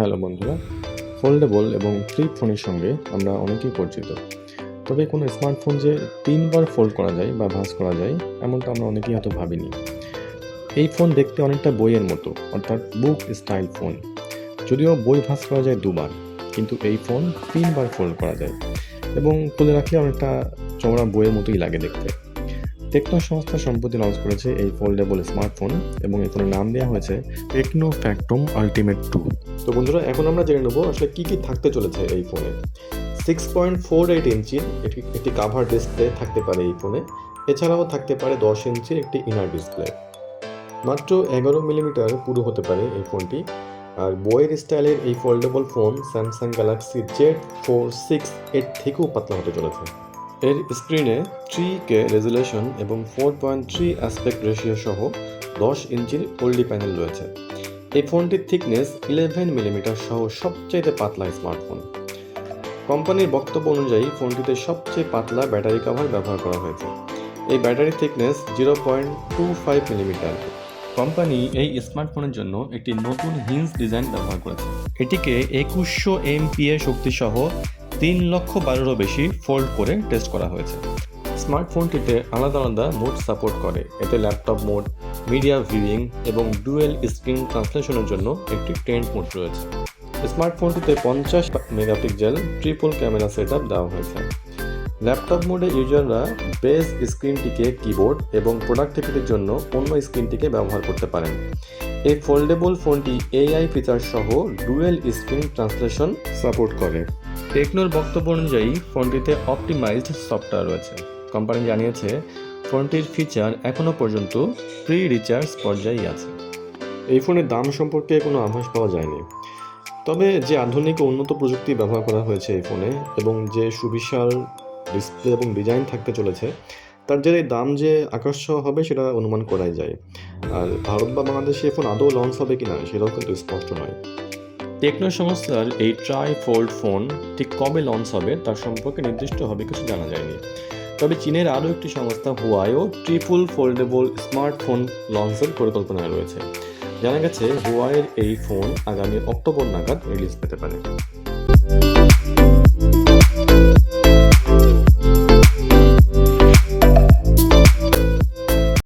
Hello বন্ধুরা foldable এবং flip ফোনের সঙ্গে আমরা অনেকেই পরিচিত। তবে কোনো স্মার্টফোন যে তিনবার ফোল্ড করা যায় বা ভাঁজ করা যায়, এমনটা আমরা অনেকেই হয়তো ভাবিনি। এই ফোন দেখতে অনেকটা বইয়ের মতো, অর্থাৎ বুক স্টাইল ফোন যদিও বই ভাঁজ করা যায় দুবার, কিন্তু এই ফোন তিনবার ফোল্ড করা যায় এবং খুলে রাখলে অনেকটা চওড়া বইয়ের মতোই লাগে দেখতে। টেকনো সংস্থা সম্প্রতি লঞ্চ করেছে এই ফোল্ডেবল স্মার্টফোন এবং এখানে নাম দেওয়া হয়েছে টেকনো ফ্যাক্টম আলটিমেট টু তো বন্ধুরা, এখন আমরা জেনে নেব আসলে কী কী থাকতে চলেছে এই ফোনে সিক্স পয়েন্ট ফোর এইট ইঞ্চির একটি একটি কাভার ডিসপ্লে থাকতে পারে এই ফোনে এছাড়াও থাকতে পারে দশ ইঞ্চির একটি ইনার ডিসপ্লে মাত্র এগারো মিলিমিটার পুরো হতে পারে এই ফোনটি আর বইয়ের স্টাইলের এই foldable phone Samsung Galaxy Z four six এর থেকেও পাতলা হতে চলেছে। এর স্ক্রিনে থ্রি কে রেজুলেশন এবং four point three aspect ratio সহ দশ ইঞ্চির ওল্ডি প্যানেল রয়েছে। এই ফোনটির থিকনেস ইলেভেন মিলিমিটার সহ সবচাইতে পাতলা স্মার্টফোন কোম্পানির বক্তব্য অনুযায়ী ফোনটিতে সবচেয়ে পাতলা ব্যাটারি কভার ব্যবহার করা হয়েছে। এই battery thickness zero point two five millimetre company এই স্মার্টফোনের জন্য একটি নতুন হিন্স ডিজাইন ব্যবহার করেছে। এটিকে একুশশো এমপিএ শক্তিসহ তিন লক্ষ বারেরও বেশি ফোল্ড করে টেস্ট করা হয়েছে। স্মার্টফোনটিতে আলাদা আলাদা মোড সাপোর্ট করে। এতে ল্যাপটপ মোড মিডিয়া ভিউইং এবং ডুয়েল স্ক্রিন ট্রান্সলেশনের জন্য একটি টেন্ট মোড রয়েছে। স্মার্টফোনটিতে পঞ্চাশ মেগাপিক্সেল ট্রিপল ক্যামেরা সেট দেওয়া হয়েছে। ল্যাপটপ মোডে ইউজাররা বেস স্ক্রিনটিকে কিবোর্ড এবং প্রোডাক্টিভিটির জন্য অন্য স্ক্রিনটিকে ব্যবহার করতে পারেন। এই ফোল্ডেবল ফোনটি এআই ফিচার সহ ডুয়েল স্ক্রিন ট্রান্সলেশন সাপোর্ট করে। টেকনোর বক্তব্য অনুযায়ী ফোনটিতে অপটিমাইজড সফটওয়্যার রয়েছে। কোম্পানি জানিয়েছে, ফোনটির ফিচার এখনও পর্যন্ত প্রি রিচার্জ পর্যায়ে আছে। এই ফোনের দাম সম্পর্কে কোনো আভাস পাওয়া যায়নি। তবে যে আধুনিক ও উন্নত প্রযুক্তি ব্যবহার করা হয়েছে এই ফোনে এবং যে সুবিশাল ডিসপ্লে এবং ডিজাইন থাকতে চলেছে, তার যে দাম যে আকাশ হবে সেটা অনুমান করাই যায়। আর ভারত বা বাংলাদেশে ফোন আদৌ লঞ্চ হবে কিনা সেটাও কিন্তু স্পষ্ট নয়। টেকনো সংস্থার এই ট্রাই ফোল্ড ফোন ঠিক কবে লঞ্চ হবে তার সম্পর্কে নির্দিষ্টভাবে কিছু জানা যায়নি। তবে চীনের আরও একটি সংস্থা হুয়াইও ট্রিপল ফোল্ডেবল স্মার্টফোন লঞ্চের পরিকল্পনা রয়েছে। জানা গেছে হুয়াইয়ের এই ফোন আগামী অক্টোবর নাগাদ রিলিজ পেতে পারে।